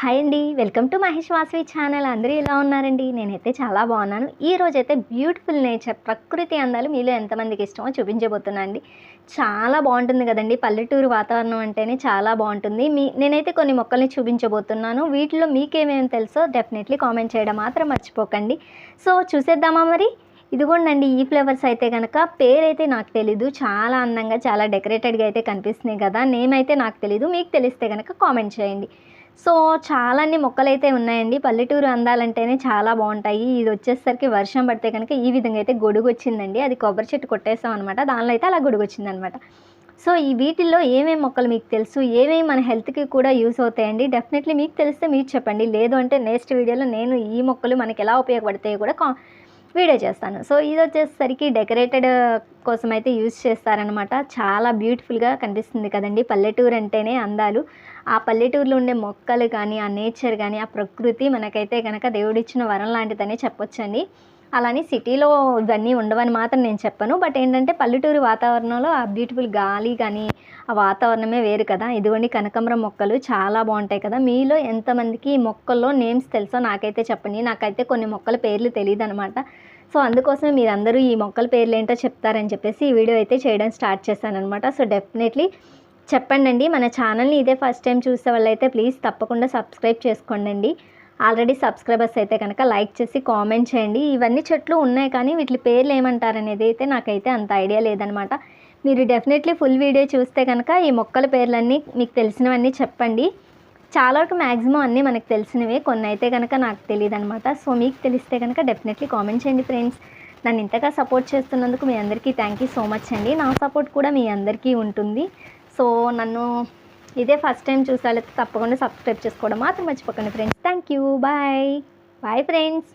Hi అండి. Welcome to Mahesh Vasavi channel. అందరూ ఎలా ఉన్నారండి? నేనైతే చాలా బాగున్నాను. ఈ రోజైతే బ్యూటిఫుల్ నేచర్ ప్రకృతి అందాలు మీలో ఎంతమందికి ఇష్టమో చూపించబోతున్నా అండి చాలా బాగుంటుంది కదండి. పల్లెటూరు వాతావరణం అంటేనే చాలా బాగుంటుంది. మీ నేనైతే కొన్ని మొక్కల్ని చూపించబోతున్నాను. వీటిలో మీకేమేమి తెలుసో డెఫినెట్లీ కామెంట్ చేయడం మాత్రం మర్చిపోకండి. సో చూసేద్దామా మరి? ఇదిగోండి ఈ ఫ్లేవర్స్ అయితే కనుక పేరైతే నాకు తెలీదు. చాలా అందంగా చాలా డెకరేటెడ్గా అయితే కనిపిస్తున్నాయి కదా. నేమ్ అయితే నాకు తెలీదు. మీకు తెలిస్తే కనుక కామెంట్ చేయండి. సో చాలా అన్ని మొక్కలైతే ఉన్నాయండి. పల్లెటూరు అందాలంటేనే చాలా బాగుంటాయి. ఇది వచ్చేసరికి వర్షం పడితే కనుక ఈ విధంగా అయితే గొడుగు వచ్చిందండి అది కొబ్బరి చెట్టు కొట్టేసాం అనమాట దానిలో అయితే అలా గొడుగు వచ్చిందనమాట సో ఈ వీటిల్లో ఏమేమి మొక్కలు మీకు తెలుసు? ఏమేమి మన హెల్త్కి కూడా యూస్ అవుతాయండి? డెఫినెట్లీ మీకు తెలిస్తే మీరు చెప్పండి. లేదు అంటే నెక్స్ట్ వీడియోలో నేను ఈ మొక్కలు మనకి ఎలా ఉపయోగపడతాయో కూడా కా వీడియో చేస్తాను. సో ఇది వచ్చేసరికి డెకరేటెడ్ కోసం అయితే యూజ్ చేస్తారనమాట చాలా బ్యూటిఫుల్గా కనిపిస్తుంది కదండి. పల్లెటూరు అంటేనే అందాలు. ఆ పల్లెటూరులో ఉండే మొక్కలు కానీ ఆ నేచర్ కానీ ఆ ప్రకృతి మనకైతే కనుక దేవుడిచ్చిన వరం లాంటిదనే చెప్పొచ్చండి. అలానే సిటీలో ఇవన్నీ ఉండవని మాత్రం నేను చెప్పను. బట్ ఏంటంటే పల్లెటూరు వాతావరణంలో ఆ బ్యూటిఫుల్ గాలి కానీ ఆ వాతావరణమే వేరు కదా. ఇదిగోండి కనకాంబరం మొక్కలు చాలా బాగుంటాయి కదా. మీలో ఎంతమందికి ఈ మొక్కల్లో నేమ్స్ తెలుసో నాకైతే చెప్పండి. నాకైతే కొన్ని మొక్కల పేర్లు తెలియదు అనమాట సో అందుకోసమే మీరందరూ ఈ మొక్కల పేర్లు ఏంటో చెప్తారని చెప్పేసి ఈ వీడియో అయితే చేయడం స్టార్ట్ చేశానమాట సో డెఫినెట్లీ చెప్పండి మన ఛానల్ని ఇదే ఫస్ట్ టైం చూసే వాళ్ళైతే ప్లీజ్ తప్పకుండా సబ్స్క్రైబ్ చేసుకోండి ఆల్రెడీ సబ్స్క్రైబర్స్ అయితే కనుక లైక్ చేసి కామెంట్ చేయండి. ఇవన్నీ చెట్లు ఉన్నాయి కానీ వీటి పేర్లు ఏమంటారనేది అయితే నాకైతే అంత ఐడియా లేదనమాట. మీరు డెఫినెట్లీ ఫుల్ వీడియో చూస్తే కనుక ఈ మొక్కల పేర్లన్నీ మీకు తెలిసినవన్నీ చెప్పండి. చాలా వరకు మ్యాక్సిమం అన్నీ మనకు తెలిసినవే కొన్ని అయితే కనుక నాకు తెలియదు అనమాట సో మీకు తెలిస్తే కనుక డెఫినెట్లీ కామెంట్ చేయండి ఫ్రెండ్స్. నన్ను ఇంతగా సపోర్ట్ చేస్తున్నందుకు మీ అందరికీ థ్యాంక్ యూ సో మచ్ అండి. నా సపోర్ట్ కూడా మీ అందరికీ ఉంటుంది. సో నన్ను ఇదే ఫస్ట్ టైం చూసాలైతే తప్పకుండా సబ్స్క్రైబ్ చేసుకోవడం మాత్రం మర్చిపోకండి friends thank you bye bye friends